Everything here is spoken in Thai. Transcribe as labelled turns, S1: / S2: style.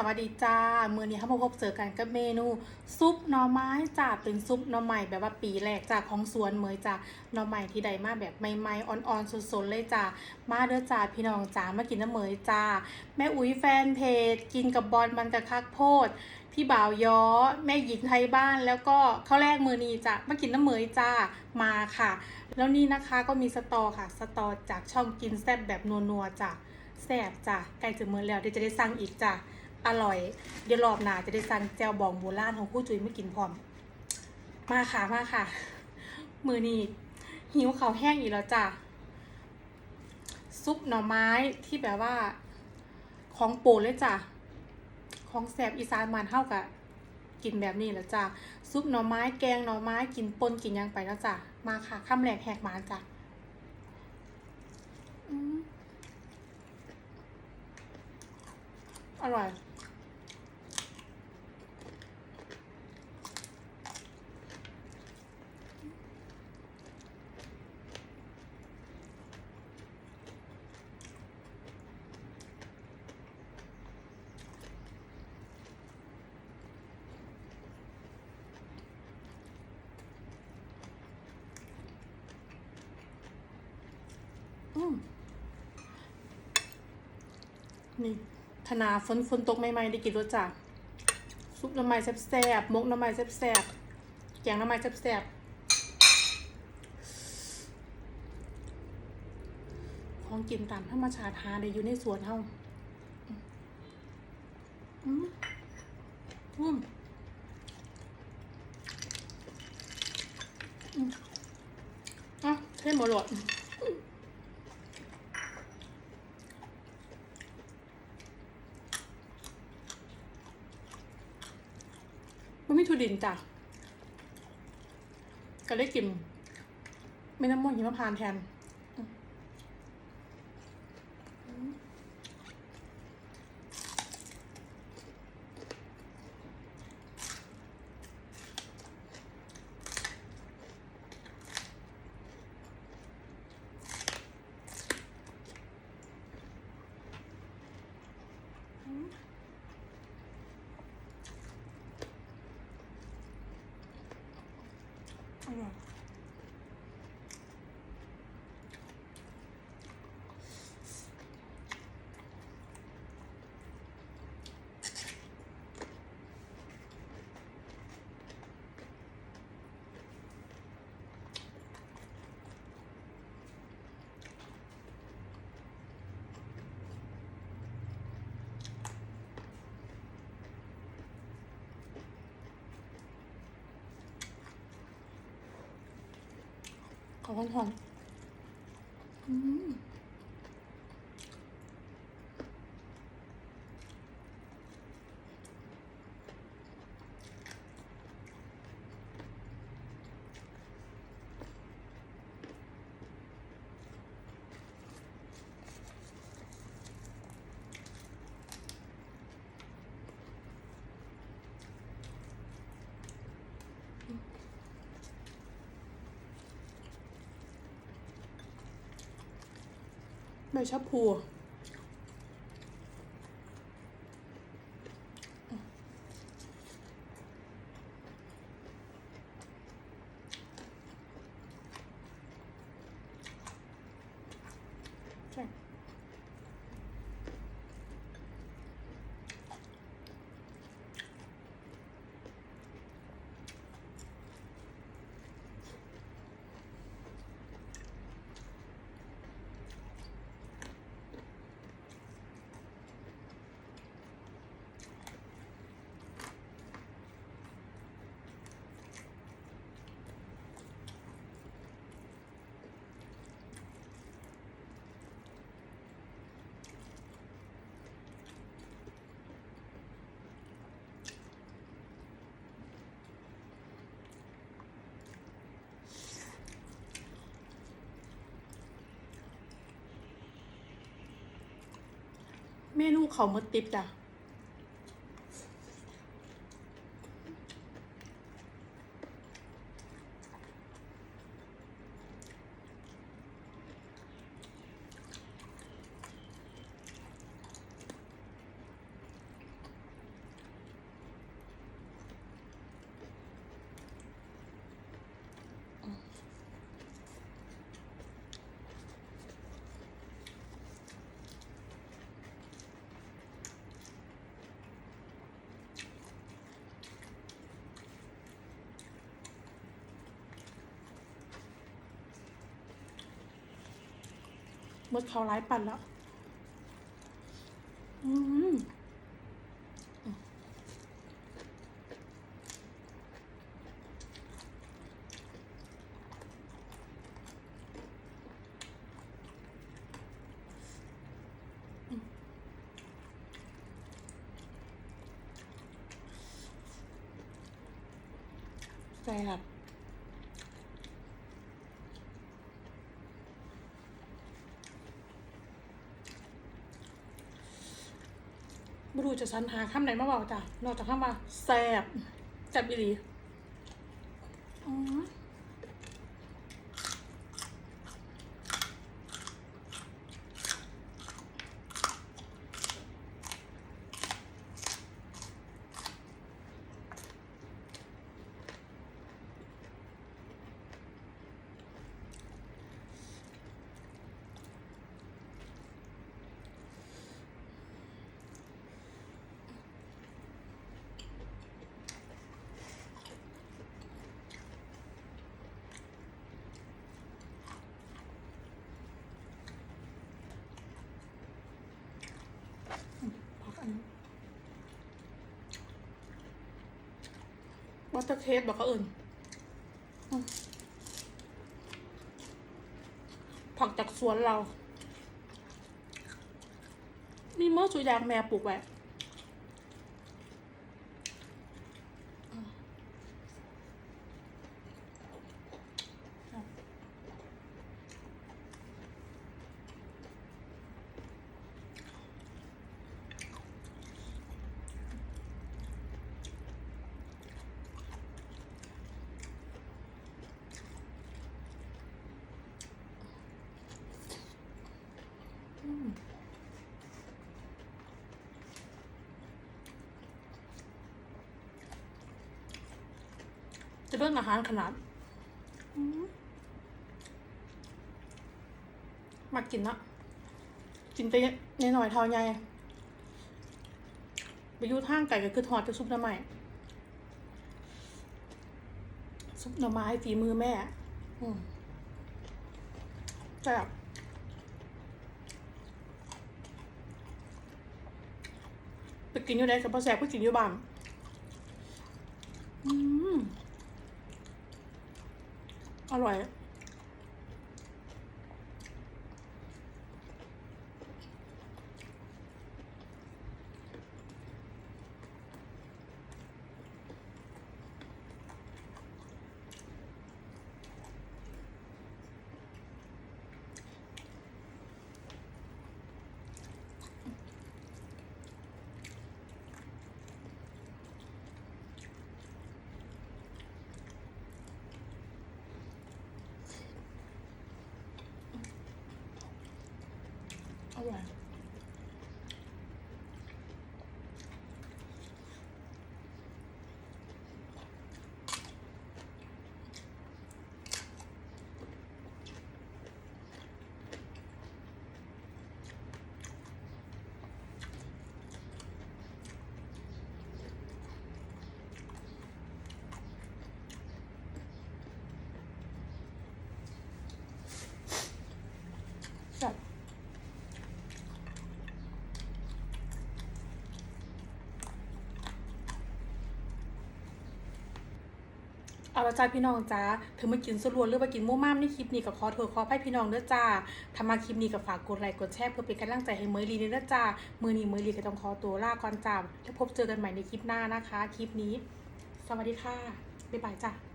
S1: สวัสดีจ้ามือนี้เขามาพบเจอกันกับเมนู ซุปหน่อไม้จ้าเป็นซุปหน่อใหม่แบบว่าปีแรกจากของสวนเมยจ้าหน่อใหม่ที่ใดมาแบบใหม่ๆอ่อนๆสดๆเลยจ้ามาเด้อจ้าพี่น้องจ้ามากินน้ำเหมยจ้าแม่อุ้ยแฟนเพจ กินกับบอลมันกะคักโพดพี่บ่าวย้อแม่หญิงไทยบ้านแล้วก็ข้าวแรกมือนี้จ้ะมากินน้ำเหมยจ้ามาค่ะ แล้วนี่นะคะก็มีสตอค่ะ สตอจากช่องกินแซ่บแบบนัวๆจ้ะแซ่บจ้ะใกล้จะมื้อแล้วเดี๋ยวจะได้สั่งอีกจ้ะ อร่อย เดี๋ยวรอบหน้าจะได้สั่งแจวบองโบราณของผู้จุยไม่กินพร้อม มาค่ะมาค่ะ มือนี้หิวเขาวแห้งอีกแล้วจ้ะซุปหน่อไม้ที่แบบว่า ของโปรดเลยจ้ะของแสบอีสานมันเท่ากับกินแบบนี้แหล้วจ้ะซุปหน่อไม้แกงหน่อไม้กินปนกินหยังไปแล้วจ้ะมาค่ะข้ามแหลกแหกหมาจ้ะอืมอร่อย นี่ธนาฝนฝนตกใหม่ๆได้กินรสจ้ะซุปน้ำไม้แซ่บๆมกน้ำไม้แซ่บๆแกงน้ำไม้แซ่บๆของกินตามธรรมชาติหาได้อยู่ในสวนเฮาอืมอืมอะเท่หมดหลด มันไม่ทุ ดินจ้ะก็ได้กินไม่น้ำมันหิมพานแทน อ ร่อยขอหอม ๆอืมใบพูใช่ เมนูเขามดติบจ้ะ มดเขาร้ายปั่นแล้วอืมแซ่บ ไม่รู้จะสรรหาคำไหนมาบอกจ้ะนอกจากคำว่าแซ่บจับอีหลีอืมพักอันนี้ บัตเตอร์เค้กบอกเขาอื่นอืมผักจากสวนเรา นี่เมื่อสุยางแม่ปลูกไว้ เรื่องอาหารขนาดมากินนะกินไปในหน่อยเท่าไงไปยูทางไก่ก็คือทอดจะซุปหน้ำใหม่ซุปหน่อไม้ฝีมือแม่ อืมแซ่บไปกินอยู่ไหนกับพ่อแซ่บไปกินอยู่บ้านอืม อร่อย อร่อย แซ่บ เอาละจ้าพี่น้องจ้าถึงมากินสรวนหรือมากินมู่ม่ามในคลิปนี้กับขอโทษขอให้พี่น้องเด้อจ้าถ้ามาคลิปนี้กับฝากกดไลค์กดแชร์เพื่อเป็นกำลังใจให้เมยลีเด้อจ้ามือนี้เมยลีก็ต้องขอตัวลาก่อนจ้าแล้วพบเจอกันใหม่ในคลิปหน้านะคะ คลิปนี้ สวัสดีค่ะบ๊ายบายจ้า